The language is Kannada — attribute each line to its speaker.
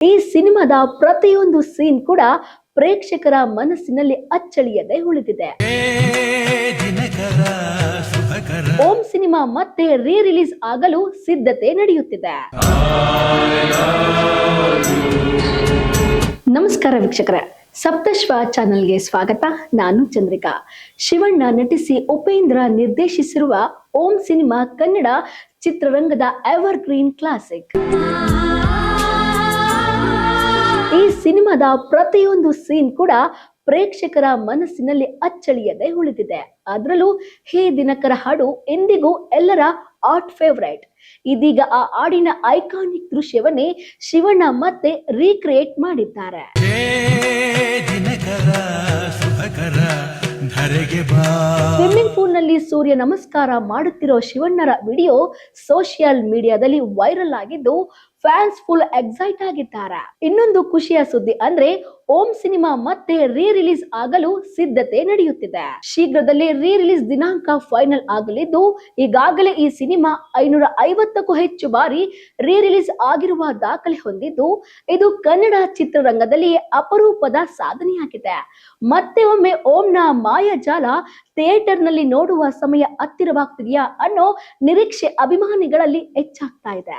Speaker 1: ಈ ಸಿನಿಮಾದ ಪ್ರತಿಯೊಂದು ಸೀನ್ ಕೂಡ ಪ್ರೇಕ್ಷಕರ ಮನಸ್ಸಿನಲ್ಲಿ ಅಚ್ಚಳಿಯದೆ ಉಳಿದಿದೆ. ಓಂ ಸಿನಿಮಾ ಮತ್ತೆ ರೀ ರಿಲೀಸ್ ಆಗಲು ಸಿದ್ಧತೆ ನಡೆಯುತ್ತಿದೆ. ನಮಸ್ಕಾರ ವೀಕ್ಷಕರೇ, ಸಪ್ತಶ್ವ ಚಾನೆಲ್ಗೆ ಸ್ವಾಗತ. ನಾನು ಚಂದ್ರಿಕಾ. ಶಿವಣ್ಣ ನಟಿಸಿ ಉಪೇಂದ್ರ ನಿರ್ದೇಶಿಸಿರುವ ಓಂ ಸಿನಿಮಾ ಕನ್ನಡ ಚಿತ್ರರಂಗದ ಎವರ್ ಗ್ರೀನ್ ಕ್ಲಾಸಿಕ್ ಸಿನಿಮಾದ ಪ್ರತಿಯೊಂದು ಸೀನ್ ಕೂಡ ಪ್ರೇಕ್ಷಕರ ಮನಸ್ಸಿನಲ್ಲಿ ಅಚ್ಚಳಿಯದೆ ಉಳಿದಿದೆ. ಅದರಲ್ಲೂ ಹೇ ದಿನಕರ ಹಾಡು ಎಂದಿಗೂ ಎಲ್ಲರ ಆರ್ಟ್ ಫೇವರೈಟ್. ಇದೀಗ ಆ ಹಾಡಿನ ಐಕಾನಿಕ್ ದೃಶ್ಯವನ್ನೇ ಶಿವಣ್ಣ ಮತ್ತೆ ರೀಕ್ರಿಯೇಟ್ ಮಾಡಿದ್ದಾರೆ. ಸ್ವಿಮ್ಮಿಂಗ್ ಪೂಲ್ನಲ್ಲಿ ಸೂರ್ಯ ನಮಸ್ಕಾರ ಮಾಡುತ್ತಿರೋ ಶಿವಣ್ಣರ ವಿಡಿಯೋ ಸೋಷಿಯಲ್ ಮೀಡಿಯಾದಲ್ಲಿ ವೈರಲ್ ಆಗಿದ್ದು ಫ್ಯಾನ್ಸ್ ಫುಲ್ ಎಕ್ಸೈಟ್ ಆಗಿದ್ದಾರೆ? ಇನ್ನೊಂದು ಖುಷಿಯ ಸುದ್ದಿ ಅಂದ್ರೆ, ಓಂ ಸಿನಿಮಾ ಮತ್ತೆ ರೀ ರಿಲೀಸ್ ಆಗಲು ಸಿದ್ಧತೆ ನಡೆಯುತ್ತಿದೆ. ಶೀಘ್ರದಲ್ಲೇ ರೀ ರಿಲೀಸ್ ದಿನಾಂಕ ಫೈನಲ್ ಆಗಲಿದ್ದು, ಈಗಾಗಲೇ ಈ ಸಿನಿಮಾ ಐನೂರ ಐವತ್ತಕ್ಕೂ ಹೆಚ್ಚು ಬಾರಿ ರೀ ರಿಲೀಸ್ ಆಗಿರುವ ದಾಖಲೆ ಹೊಂದಿದ್ದು, ಇದು ಕನ್ನಡ ಚಿತ್ರರಂಗದಲ್ಲಿ ಅಪರೂಪದ ಸಾಧನೆಯಾಗಿದೆ. ಮತ್ತೆ ಒಮ್ಮೆ ಓಂನ ಮಾಯಾಜಾಲ ಥಿಯೇಟರ್ನಲ್ಲಿ ನೋಡುವ ಸಮಯ ಹತ್ತಿರವಾಗ್ತಿದೆಯಾ ಅನ್ನೋ ನಿರೀಕ್ಷೆ ಅಭಿಮಾನಿಗಳಲ್ಲಿ ಹೆಚ್ಚಾಗ್ತಾ ಇದೆ.